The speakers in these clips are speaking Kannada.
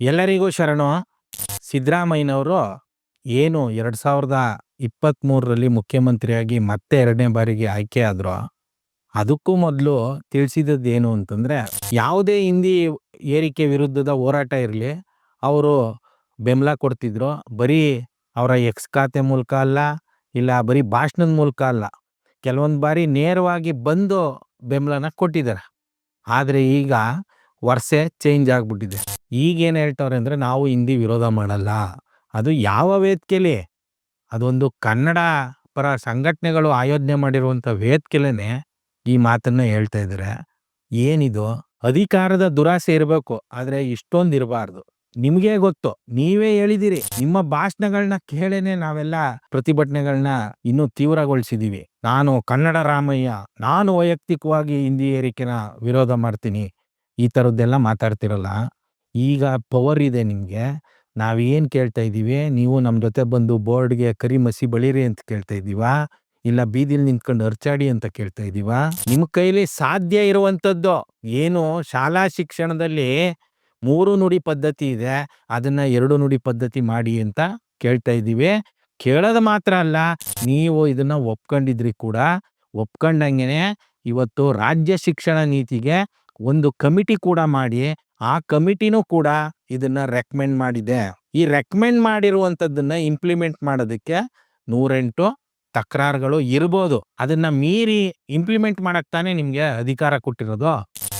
ಎಲ್ಲರಿಗೂ ಶರಣು. ಸಿದ್ದರಾಮಯ್ಯನವರು ಏನು ಎರಡು ಸಾವಿರದ ಇಪ್ಪತ್ತ್ಮೂರರಲ್ಲಿ ಮುಖ್ಯಮಂತ್ರಿಯಾಗಿ ಮತ್ತೆ ಎರಡನೇ ಬಾರಿಗೆ ಆಯ್ಕೆ ಆದರು, ಅದಕ್ಕೂ ಮೊದಲು ತಿಳಿಸಿದದ್ದು ಏನು ಅಂತಂದರೆ, ಯಾವುದೇ ಹಿಂದಿ ಏರಿಕೆ ವಿರುದ್ಧದ ಹೋರಾಟ ಇರಲಿ, ಅವರು ಬೆಂಬಲ ಕೊಡ್ತಿದ್ರು. ಬರೀ ಅವರ ಎಕ್ಸ್ ಖಾತೆ ಮೂಲಕ ಅಲ್ಲ, ಇಲ್ಲ ಬರೀ ಭಾಷಣದ ಮೂಲಕ ಅಲ್ಲ, ಕೆಲವೊಂದು ಬಾರಿ ನೇರವಾಗಿ ಬಂದು ಬೆಂಬಲನ ಕೊಟ್ಟಿದ್ದಾರೆ. ಆದರೆ ಈಗ ವರ್ಷೆ ಚೇಂಜ್ ಆಗಿಬಿಟ್ಟಿದೆ. ಈಗ ಏನು ಹೇಳ್ತವ್ರೆ ಅಂದರೆ ನಾವು ಹಿಂದಿ ವಿರೋಧ ಮಾಡಲ್ಲ. ಅದು ಯಾವ ವೇದಿಕೆಲಿ? ಅದೊಂದು ಕನ್ನಡ ಪರ ಸಂಘಟನೆಗಳು ಆಯೋಜನೆ ಮಾಡಿರುವಂಥ ವೇದಿಕೆಲೇ ಈ ಮಾತನ್ನ ಹೇಳ್ತಾ ಇದ್ದಾರೆ. ಏನಿದು? ಅಧಿಕಾರದ ದುರಾಸೆ ಇರಬೇಕು, ಆದ್ರೆ ಇಷ್ಟೊಂದು ಇರಬಾರ್ದು. ನಿಮಗೆ ಗೊತ್ತು, ನೀವೇ ಹೇಳಿದಿರಿ, ನಿಮ್ಮ ಭಾಷಣಗಳನ್ನ ಕೇಳೇನೆ ನಾವೆಲ್ಲ ಪ್ರತಿಭಟನೆಗಳನ್ನ ಇನ್ನೂ ತೀವ್ರಗೊಳಿಸಿದ್ದೀವಿ ನಾನು ಕನ್ನಡ ರಾಮಯ್ಯ, ನಾನು ವೈಯಕ್ತಿಕವಾಗಿ ಹಿಂದಿ ಏರಿಕೆನ ವಿರೋಧ ಮಾಡ್ತೀನಿ. ಈ ಥರದ್ದೆಲ್ಲ ಮಾತಾಡ್ತಿರಲ್ಲ. ಈಗ ಪವರ್ ಇದೆ ನಿಮ್ಗೆ. ನಾವೇನ್ ಕೇಳ್ತಾ ಇದ್ದೀವಿ? ನೀವು ನಮ್ಮ ಜೊತೆ ಬಂದು ಬೋರ್ಡ್ಗೆ ಕರಿ ಮಸಿ ಬಳಿರಿ ಅಂತ ಕೇಳ್ತಾ ಇದೀವಾ ಇಲ್ಲ ಬೀದಿಲಿ ನಿಂತ್ಕೊಂಡು ಅರ್ಚಾಡಿ ಅಂತ ಕೇಳ್ತಾ ಇದೀವಾ ನಿಮ್ಮ ಕೈಲಿ ಸಾಧ್ಯ ಇರುವಂಥದ್ದು ಏನು? ಶಾಲಾ ಶಿಕ್ಷಣದಲ್ಲಿ ಮೂರು ನುಡಿ ಪದ್ಧತಿ ಇದೆ. ಅದನ್ನ ಎರಡು ನುಡಿ ಪದ್ಧತಿ ಮಾಡಿ ಅಂತ ಕೇಳ್ತಾ ಇದ್ದೀವಿ. ಕೇಳೋದು ಮಾತ್ರ ಅಲ್ಲ, ನೀವು ಇದನ್ನ ಒಪ್ಕೊಂಡಿದ್ರಿ ಕೂಡ. ಒಪ್ಕೊಂಡಂಗೆನೆ ಇವತ್ತು ರಾಜ್ಯ ಶಿಕ್ಷಣ ನೀತಿಗೆ ಒಂದು ಕಮಿಟಿ ಕೂಡ ಮಾಡಿ ಆ ಕಮಿಟಿನೂ ಕೂಡ ಇದನ್ನ ರೆಕಮೆಂಡ್ ಮಾಡಿದೆ. ಈ ರೆಕಮೆಂಡ್ ಮಾಡಿರುವಂಥದ್ದನ್ನ ಇಂಪ್ಲಿಮೆಂಟ್ ಮಾಡೋದಕ್ಕೆ ನೂರೆಂಟು ತಕರಾರುಗಳು ಇರ್ಬೋದು. ಅದನ್ನ ಮೀರಿ ಇಂಪ್ಲಿಮೆಂಟ್ ಮಾಡಕ್ ತಾನೆ ನಿಮ್ಗೆ ಅಧಿಕಾರ ಕೊಟ್ಟಿರೋದು.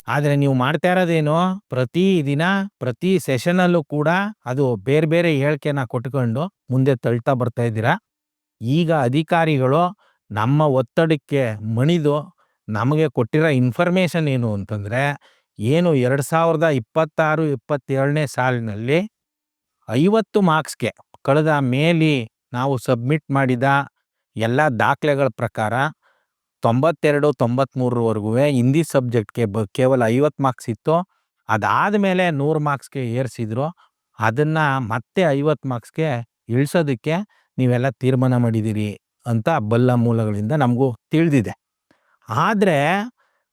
ಆದ್ರೆ ನೀವು ಮಾಡ್ತಾ ಇರೋದೇನು, ಪ್ರತಿ ದಿನ, ಪ್ರತಿ ಸೆಷನ್ ಅಲ್ಲೂ ಕೂಡ ಅದು ಬೇರೆ ಬೇರೆ ಹೇಳಿಕೆನ ಕೊಟ್ಕೊಂಡು ಮುಂದೆ ತಳ್ತಾ ಬರ್ತಾ ಇದ್ದೀರಾ? ಈಗ ಅಧಿಕಾರಿಗಳು ನಮ್ಮ ಒತ್ತಡಕ್ಕೆ ಮಣಿದು ನಮಗೆ ಕೊಟ್ಟಿರೋ ಇನ್ಫಾರ್ಮೇಷನ್ ಏನು ಅಂತಂದ್ರೆ, ಏನು ಎರಡು ಸಾವಿರದ ಇಪ್ಪತ್ತಾರು, ಇಪ್ಪತ್ತೇಳನೇ ಸಾಲಿನಲ್ಲಿ ಐವತ್ತು ಮಾರ್ಕ್ಸ್ಗೆ ಕಳೆದ ಮೇಲಿ ನಾವು ಸಬ್ಮಿಟ್ ಮಾಡಿದ ಎಲ್ಲ ದಾಖಲೆಗಳ ಪ್ರಕಾರ ತೊಂಬತ್ತೆರಡು ತೊಂಬತ್ತ್ಮೂರವರೆಗೂ ಹಿಂದಿ ಸಬ್ಜೆಕ್ಟ್ಗೆ ಬ ಕೇವಲ ಐವತ್ತು ಮಾರ್ಕ್ಸ್ ಇತ್ತು. ಅದಾದ ಮೇಲೆ ನೂರು ಮಾರ್ಕ್ಸ್ಗೆ ಏರಿಸಿದ್ರು. ಅದನ್ನ ಮತ್ತೆ ಐವತ್ತು ಮಾರ್ಕ್ಸ್ಗೆ ಇಳಿಸೋದಕ್ಕೆ ನೀವೆಲ್ಲ ತೀರ್ಮಾನ ಮಾಡಿದ್ದೀರಿ ಅಂತ ಬಲ್ಲ ಮೂಲಗಳಿಂದ ನಮಗೂ ತಿಳಿದಿದೆ. ಆದರೆ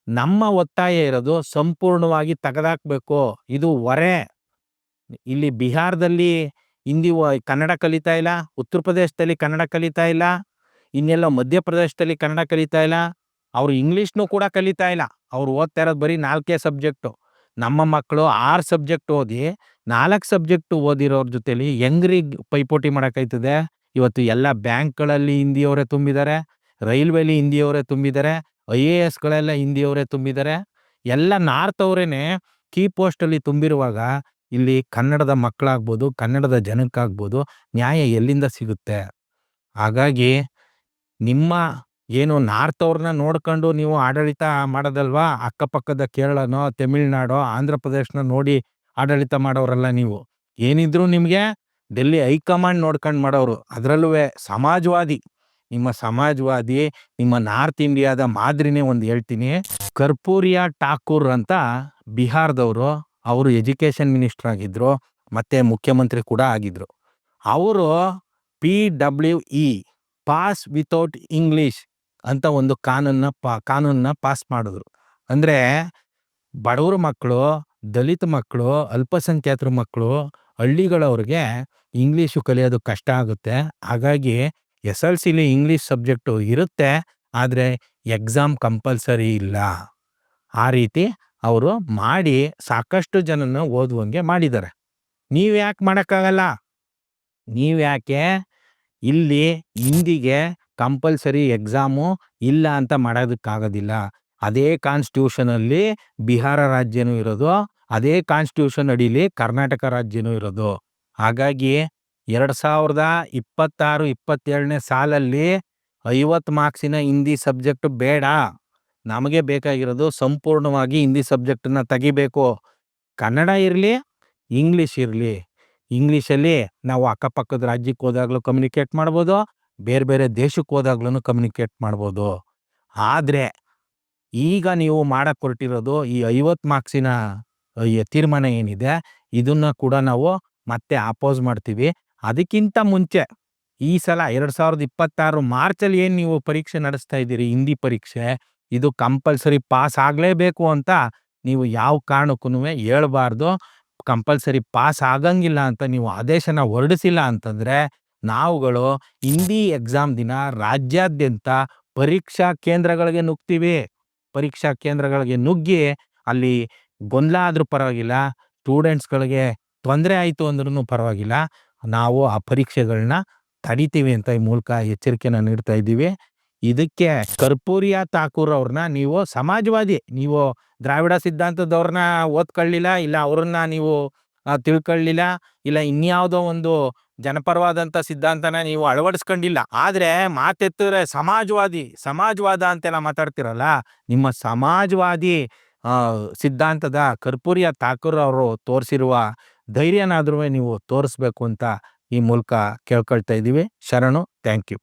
ನಮ್ಮ ಒತ್ತಾಯ ಇರೋದು ಸಂಪೂರ್ಣವಾಗಿ ತೆಗೆದಾಕ್ಬೇಕು. ಇದು ಹೊರೆ. ಇಲ್ಲಿ ಬಿಹಾರದಲ್ಲಿ ಹಿಂದಿ ಕನ್ನಡ ಕಲಿತಾ ಇಲ್ಲ, ಉತ್ತರ ಪ್ರದೇಶದಲ್ಲಿ ಕನ್ನಡ ಕಲಿತಾ ಇಲ್ಲ, ಇನ್ನೆಲ್ಲ ಮಧ್ಯಪ್ರದೇಶದಲ್ಲಿ ಕನ್ನಡ ಕಲಿತಾ ಇಲ್ಲ, ಅವರು ಇಂಗ್ಲೀಷ್ನೂ ಕೂಡ ಕಲಿತಾ ಇಲ್ಲ. ಅವ್ರು ಓದ್ತಾ ಇರೋದು ಬರೀ ನಾಲ್ಕೇ ಸಬ್ಜೆಕ್ಟು. ನಮ್ಮ ಮಕ್ಕಳು ಆರು ಸಬ್ಜೆಕ್ಟ್ ಓದಿ, ನಾಲ್ಕು ಸಬ್ಜೆಕ್ಟು ಓದಿರೋರ ಜೊತೆಲಿ ಹೆಂಗ್ರಿ ಪೈಪೋಟಿ ಮಾಡೋಕ್ಕಾಯ್ತದೆ? ಇವತ್ತು ಎಲ್ಲ ಬ್ಯಾಂಕ್ಗಳಲ್ಲಿ ಹಿಂದಿಯವರೇ ತುಂಬಿದ್ದಾರೆ ರೈಲ್ವೆಲಿ ಹಿಂದಿಯವರೇ ತುಂಬಿದ್ದಾರೆ ಐ ಎ ಎಸ್ಗಳೆಲ್ಲ ಹಿಂದಿಯವರೇ ತುಂಬಿದ್ದಾರೆ ಎಲ್ಲ ನಾರ್ತ್ ಅವರೇನೆ ಕೀ ಪೋಸ್ಟಲ್ಲಿ ತುಂಬಿರುವಾಗ ಇಲ್ಲಿ ಕನ್ನಡದ ಮಕ್ಕಳಾಗ್ಬೋದು, ಕನ್ನಡದ ಜನಕ್ಕಾಗ್ಬೋದು ನ್ಯಾಯ ಎಲ್ಲಿಂದ ಸಿಗುತ್ತೆ? ಹಾಗಾಗಿ ನಿಮ್ಮ ಏನು ನಾರ್ತ್ ಅವ್ರನ್ನ ನೋಡ್ಕೊಂಡು ನೀವು ಆಡಳಿತ ಮಾಡೋದಲ್ವಾ? ಅಕ್ಕಪಕ್ಕದ ಕೇರಳನೋ, ತಮಿಳ್ನಾಡೋ ಆಂಧ್ರ ಪ್ರದೇಶನ ನೋಡಿ ಆಡಳಿತ ಮಾಡೋರಲ್ಲ ನೀವು. ಏನಿದ್ರು ನಿಮ್ಗೆ ಡೆಲ್ಲಿ ಹೈಕಮಾಂಡ್ ನೋಡ್ಕೊಂಡು ಮಾಡೋರು. ಅದರಲ್ಲೂ ಸಮಾಜವಾದಿ. ನಿಮ್ಮ ಸಮಾಜವಾದಿ, ನಿಮ್ಮ ನಾರ್ತ್ ಇಂಡಿಯಾದ ಮಾದರಿನೇ ಒಂದು ಹೇಳ್ತೀನಿ. ಕರ್ಪೂರಿಯಾ ಠಾಕೂರ್ ಅಂತ ಬಿಹಾರದವರು, ಅವರು ಎಜುಕೇಷನ್ ಮಿನಿಸ್ಟರ್ ಆಗಿದ್ರು, ಮತ್ತು ಮುಖ್ಯಮಂತ್ರಿ ಕೂಡ ಆಗಿದ್ರು. ಅವರು P W E, pass without English ಅಂತ ಒಂದು ಕಾನೂನ್ನ ಪಾ, ಕಾನೂನನ್ನ ಪಾಸ್ ಮಾಡಿದ್ರು. ಅಂದ್ರೆ ಬಡವ್ರ ಮಕ್ಕಳು ದಲಿತ ಮಕ್ಕಳು ಅಲ್ಪಸಂಖ್ಯಾತರ ಮಕ್ಕಳು ಹಳ್ಳಿಗಳವ್ರಿಗೆ ಇಂಗ್ಲೀಷು ಕಲಿಯೋದು ಕಷ್ಟ ಆಗುತ್ತೆ. ಹಾಗಾಗಿ S L C English subject ಇರುತ್ತೆ, ಆದರೆ ಎಕ್ಸಾಮ್ ಕಂಪಲ್ಸರಿ ಇಲ್ಲ. ಆ ರೀತಿ ಅವರು ಮಾಡಿ ಸಾಕಷ್ಟು ಜನನ ಓದುವಂಗೆ ಮಾಡಿದ್ದಾರೆ. ನೀವು ಯಾಕೆ ಮಾಡೋಕ್ಕಾಗಲ್ಲ? ನೀವು ಯಾಕೆ ಇಲ್ಲಿ ಹಿಂದಿಗೆ ಕಂಪಲ್ಸರಿ ಎಕ್ಸಾಮು ಇಲ್ಲ ಅಂತ ಮಾಡೋದಕ್ಕಾಗೋದಿಲ್ಲ. ಅದೇ ಕಾನ್ಸ್ಟಿಟ್ಯೂಷನಲ್ಲಿ ಬಿಹಾರ ರಾಜ್ಯನೂ ಇರೋದು, ಅದೇ ಕಾನ್ಸ್ಟಿಟ್ಯೂಷನ್ ಅಡಿಲಿ ಕರ್ನಾಟಕ ರಾಜ್ಯನೂ ಇರೋದು. ಹಾಗಾಗಿ ಎರಡ್ ಸಾವಿರದ ಇಪ್ಪತ್ತಾರು, ಇಪ್ಪತ್ತೇಳನೇ ಸಾಲಲ್ಲಿ ಐವತ್ತು ಮಾರ್ಕ್ಸಿನ ಹಿಂದಿ ಸಬ್ಜೆಕ್ಟ್ ಬೇಡ. ನಮಗೆ ಬೇಕಾಗಿರೋದು ಸಂಪೂರ್ಣವಾಗಿ ಹಿಂದಿ ಸಬ್ಜೆಕ್ಟನ್ನ ತೆಗಿಬೇಕು. ಕನ್ನಡ ಇರಲಿ, ಇಂಗ್ಲೀಷ್ ಇರಲಿ. ಇಂಗ್ಲೀಷಲ್ಲಿ ನಾವು ಅಕ್ಕಪಕ್ಕದ ರಾಜ್ಯಕ್ಕೆ ಹೋದಾಗಲೂ ಕಮ್ಯುನಿಕೇಟ್ ಮಾಡ್ಬೋದು, ಬೇರೆ ಬೇರೆ ದೇಶಕ್ಕೆ ಹೋದಾಗ್ಲೂ ಕಮ್ಯುನಿಕೇಟ್ ಮಾಡ್ಬೋದು. ಆದರೆ ಈಗ ನೀವು ಮಾಡಕ್ಕೆ ಹೊರಟಿರೋದು ಈ ಐವತ್ತು ಮಾರ್ಕ್ಸಿನ ತೀರ್ಮಾನ ಏನಿದೆ, ಇದನ್ನ ಕೂಡ ನಾವು ಮತ್ತೆ ಅಪೋಸ್ ಮಾಡ್ತೀವಿ. ಅದಕ್ಕಿಂತ ಮುಂಚೆ ಈ ಸಲ ಎರಡು ಸಾವಿರದ ಇಪ್ಪತ್ತಾರು ಮಾರ್ಚಲ್ಲಿ ಏನು ನೀವು ಪರೀಕ್ಷೆ ನಡೆಸ್ತಾ ಇದ್ದೀರಿ? ಹಿಂದಿ ಪರೀಕ್ಷೆ. ಇದು ಕಂಪಲ್ಸರಿ ಪಾಸ್ ಆಗಲೇಬೇಕು ಅಂತ ನೀವು ಯಾವ ಕಾರಣಕ್ಕೂ ಹೇಳ್ಬಾರ್ದು. ಕಂಪಲ್ಸರಿ ಪಾಸ್ ಆಗಂಗಿಲ್ಲ ಅಂತ ನೀವು ಆದೇಶನ ಹೊರಡಿಸಿಲ್ಲ ಅಂತಂದ್ರೆ ನಾವುಗಳು ಹಿಂದಿ ಎಕ್ಸಾಮ್ ದಿನ ರಾಜ್ಯಾದ್ಯಂತ ಪರೀಕ್ಷಾ ಕೇಂದ್ರಗಳಿಗೆ ನುಗ್ತೀವಿ. ಪರೀಕ್ಷಾ ಕೇಂದ್ರಗಳಿಗೆ ನುಗ್ಗಿ ಅಲ್ಲಿ ಗೊಂದಲ ಆದರೂ ಪರವಾಗಿಲ್ಲ ಸ್ಟೂಡೆಂಟ್ಸ್ಗಳಿಗೆ ತೊಂದರೆ ಆಯಿತು ಅಂದ್ರೂ ಪರವಾಗಿಲ್ಲ. ನಾವು ಆ ಪರೀಕ್ಷೆಗಳನ್ನ ತಡಿತೀವಿ ಅಂತ ಈ ಮೂಲಕ ಎಚ್ಚರಿಕೆಯನ್ನು ನೀಡ್ತಾ ಇದ್ದೀವಿ. ಇದಕ್ಕೆ ಕರ್ಪೂರಿಯ ಠಾಕೂರ್ ಅವ್ರನ್ನ ನೀವು ಸಮಾಜವಾದಿ, ನೀವು ದ್ರಾವಿಡ ಸಿದ್ಧಾಂತದವ್ರನ್ನ ಓದ್ಕೊಳ್ಳಿಲ್ಲ, ಇಲ್ಲ ಅವ್ರನ್ನ ನೀವು ತಿಳ್ಕೊಳ್ಳಿಲ್ಲ, ಇಲ್ಲ ಇನ್ಯಾವುದೋ ಒಂದು ಜನಪರವಾದಂಥ ಸಿದ್ಧಾಂತನ ನೀವು ಅಳವಡಿಸ್ಕೊಂಡಿಲ್ಲ. ಆದರೆ ಮಾತೆತ್ತಿದ್ರೆ ಸಮಾಜವಾದಿ, ಸಮಾಜವಾದ ಅಂತೆಲ್ಲ ಮಾತಾಡ್ತಿರಲ್ಲ, ನಿಮ್ಮ ಸಮಾಜವಾದಿ ಸಿದ್ಧಾಂತದ ಕರ್ಪೂರಿಯ ಠಾಕೂರ್ ಅವರು ತೋರಿಸಿರುವ ಧೈರ್ಯನಾದ್ರೂ ನೀವು ತೋರಿಸ್ಬೇಕು ಅಂತ ಈ ಮೂಲಕ ಕೇಳ್ಕೊಳ್ತಾ ಇದ್ದೀವಿ. ಶರಣು ಥ್ಯಾಂಕ್ ಯು